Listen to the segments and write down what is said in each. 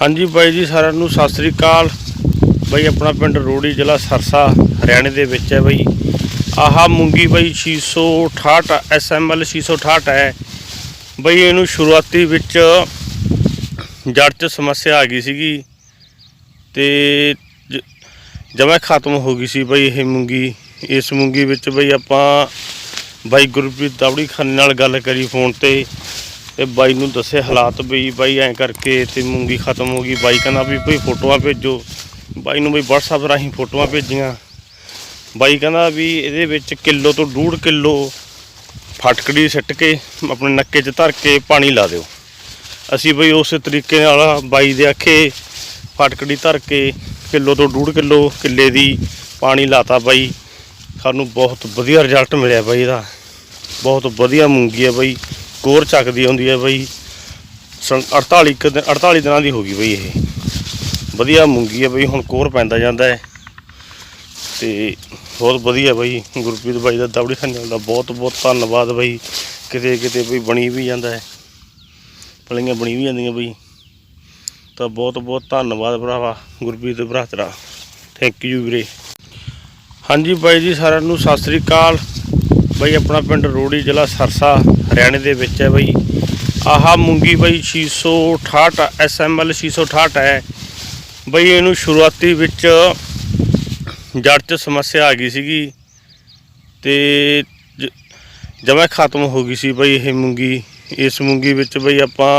ਹਾਂਜੀ ਬਾਈ ਜੀ, ਸਾਰਿਆਂ ਨੂੰ ਸਤਿ ਸ੍ਰੀ ਅਕਾਲ। ਬਾਈ, ਆਪਣਾ ਪਿੰਡ ਰੋੜੀ ਜ਼ਿਲ੍ਹਾ ਸਰਸਾ, ਹਰਿਆਣੇ ਦੇ ਵਿੱਚ ਹੈ ਬਾਈ। ਆਹ ਮੂੰਗੀ ਬਾਈ 668 ਐਸਐਮਐਲ 668 ਹੈ। ਬਾਈ, ਇਹਨੂੰ ਸ਼ੁਰੂਆਤੀ ਵਿੱਚ ਜੜ 'ਚ ਸਮੱਸਿਆ ਆ ਗਈ ਸੀਗੀ ਤੇ ਜਮਾ ਖਤਮ ਹੋ ਗਈ ਸੀ ਬਾਈ ਇਹ ਮੂੰਗੀ। ਇਸ ਮੂੰਗੀ ਵਿੱਚ ਬਾਈ ਆਪਾਂ ਬਾਈ ਗੁਰਪ੍ਰੀਤ ਦਾਵੜੀ ਖਾਨ ਨਾਲ ਗੱਲ ਕਰੀ ਫੋਨ ਤੇ। ਤੇ ਬਾਈ ਨੂੰ ਦੱਸੇ ਹਾਲਾਤ ਵੀ ਬਾਈ ਐਂ ਕਰਕੇ ਤੇ ਮੂੰਗੀ ਖਤਮ ਹੋ ਗਈ। ਬਾਈ ਕਹਿੰਦਾ ਵੀ ਭਈ ਫੋਟੋਆਂ ਭੇਜੋ। ਬਾਈ ਨੂੰ ਬਈ WhatsApp ਰਾਹੀਂ ਫੋਟੋਆਂ ਭੇਜੀਆਂ। ਬਾਈ ਕਹਿੰਦਾ ਵੀ ਇਹਦੇ ਵਿੱਚ ਕਿਲੋ ਤੋਂ ਡੂਢ ਕਿਲੋ ਫਟਕੜੀ ਸਿੱਟ ਕੇ, ਆਪਣੇ ਨੱਕੇ 'ਚ ਧਰ ਕੇ ਪਾਣੀ ਲਾ ਦਿਓ। ਅਸੀਂ ਬਈ ਉਸੇ ਤਰੀਕੇ ਨਾਲ ਬਾਈ ਦੇ ਆਖੇ ਫਟਕੜੀ ਧਰ ਕੇ ਕਿਲੋ ਤੋਂ ਡੂਢ ਕਿਲੋ ਕਿੱਲੇ ਦੀ ਪਾਣੀ ਲਾਤਾ ਬਾਈ। ਸਾਨੂੰ ਬਹੁਤ ਵਧੀਆ ਰਿਜ਼ਲਟ ਮਿਲਿਆ ਬਾਈ ਇਹਦਾ। ਬਹੁਤ ਵਧੀਆ ਮੂੰਗੀ ਹੈ ਬਾਈ। ਕੋਰ ਚੱਕਦੀ ਆਉਂਦੀ ਹੈ ਬਾਈ। ਸੰ- 48 ਕੁ ਦਿਨ 48 ਦਿਨਾਂ ਦੀ ਹੋ ਗਈ ਬਈ ਇਹ। ਵਧੀਆ ਮੂੰਗੀ ਹੈ ਬਈ, ਹੁਣ ਕੋਰ ਪੈਂਦਾ ਜਾਂਦਾ ਹੈ। ਤੇ ਬਹੁਤ ਵਧੀਆ ਬਾਈ, ਗੁਰਪ੍ਰੀਤ ਬਾਈ ਦਾ ਦਵੜੀ ਖੰਜਲ ਦਾ ਬਹੁਤ ਬਹੁਤ ਧੰਨਵਾਦ ਬਾਈ। ਕਿਤੇ ਕਿਤੇ ਬਈ ਬਣੀ ਵੀ ਜਾਂਦਾ ਹੈ। ਪਲੀਆਂ ਬਣੀ ਵੀ ਜਾਂਦੀਆਂ ਬਈ। ਤਾਂ ਬਹੁਤ ਬਹੁਤ ਧੰਨਵਾਦ ਭਰਾਵਾ, ਗੁਰਪ੍ਰੀਤ ਭਰਾ ਤੇਰਾ। ਥੈਂਕ ਯੂ ਵੀਰੇ। ਹਾਂਜੀ ਬਾਈ ਜੀ, ਸਾਰਿਆਂ ਨੂੰ ਸਤਿ ਸ੍ਰੀ ਅਕਾਲ। ਬਾਈ ਆਪਣਾ ਪਿੰਡ ਰੋੜੀ ਜ਼ਿਲ੍ਹਾ ਸਰਸਾ, ਹਰਿਆਣੇ ਦੇ ਵਿੱਚ ਹੈ ਬਈ। ਆਹ ਮੂੰਗੀ ਬਾਈ 668 ਐਸਐਮਐਲ 668 ਹੈ। ਬਈ ਇਹਨੂੰ ਸ਼ੁਰੂਆਤੀ ਵਿੱਚ ਜੜ 'ਚ ਸਮੱਸਿਆ ਆ ਗਈ ਸੀਗੀ ਤੇ ਜਮਾ ਖਤਮ ਹੋ ਗਈ ਸੀ ਬਈ ਇਹ ਮੂੰਗੀ। ਇਸ ਮੂੰਗੀ ਵਿੱਚ ਬਈ ਆਪਾਂ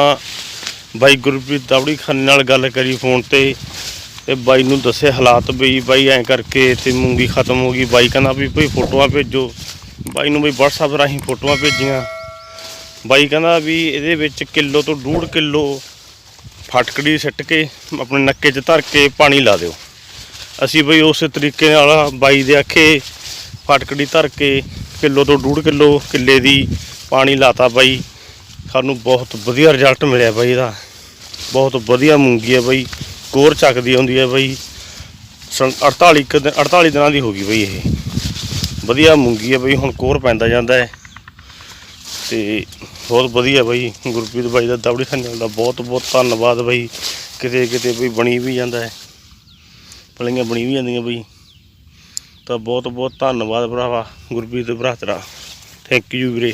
ਬਾਈ ਗੁਰਪ੍ਰੀਤ ਦਾਵੜੀ ਖਾਨ ਨਾਲ ਗੱਲ ਕਰੀ ਫੋਨ ਤੇ ਤੇ ਬਾਈ ਨੂੰ ਦੱਸੇ ਹਾਲਾਤ ਬਈ, ਬਾਈ ਐਂ ਕਰਕੇ ਤੇ ਮੂੰਗੀ ਖਤਮ ਹੋ ਗਈ। ਬਾਈ ਕਹਿੰਦਾ ਵੀ ਭਈ ਫੋਟੋਆਂ ਭੇਜੋ। ਬਾਈ ਨੂੰ ਬਈ WhatsApp ਰਾਹੀਂ ਫੋਟੋਆਂ ਭੇਜੀਆਂ। ਬਾਈ ਕਹਿੰਦਾ ਵੀ ਇਹਦੇ ਵਿੱਚ ਕਿਲੋ ਤੋਂ ਡੂਢ ਕਿਲੋ ਫਟਕੜੀ ਸਿੱਟ ਕੇ, ਆਪਣੇ ਨੱਕੇ 'ਚ ਧਰ ਕੇ ਪਾਣੀ ਲਾ ਦਿਓ। ਅਸੀਂ ਬਈ ਉਸੇ ਤਰੀਕੇ ਨਾਲ ਬਾਈ ਦੇ ਆਖੇ ਫਟਕੜੀ ਧਰ ਕੇ ਕਿਲੋ ਤੋਂ ਡੂਢ ਕਿਲੋ ਕਿੱਲੇ ਦੀ ਪਾਣੀ ਲਾਤਾ ਬਾਈ। ਸਾਨੂੰ ਬਹੁਤ ਵਧੀਆ ਰਿਜ਼ਲਟ ਮਿਲਿਆ ਬਾਈ ਇਹਦਾ। ਬਹੁਤ ਵਧੀਆ ਮੂੰਗੀ ਹੈ ਬਾਈ। ਕੋਰ ਚੱਕਦੀ ਹੁੰਦੀ ਹੈ ਬਾਈ। ਸੰ- 48 ਕੁ ਦਿਨ 48 ਦਿਨਾਂ ਦੀ ਹੋ ਗਈ ਬਾਈ ਇਹ। ਵਧੀਆ ਮੂੰਗੀ ਹੈ ਬਈ, ਹੁਣ ਕੋਰ ਪੈਂਦਾ ਜਾਂਦਾ ਹੈ। ਤੇ ਬਹੁਤ ਵਧੀਆ ਬਾਈ, ਗੁਰਪ੍ਰੀਤ ਬਾਈ ਦਾ ਦਵੜੀ ਖੰਜਲ ਦਾ ਬਹੁਤ ਬਹੁਤ ਧੰਨਵਾਦ ਬਾਈ। ਕਿਤੇ ਕਿਤੇ ਬਈ ਬਣੀ ਵੀ ਜਾਂਦਾ ਹੈ। ਪਲੀਆਂ ਬਣੀ ਵੀ ਜਾਂਦੀਆਂ ਬਈ। ਤਾਂ ਬਹੁਤ ਬਹੁਤ ਧੰਨਵਾਦ ਭਰਾਵਾ, ਗੁਰਪ੍ਰੀਤ ਭਰਾ ਤੇਰਾ। ਥੈਂਕ ਯੂ ਵੀਰੇ।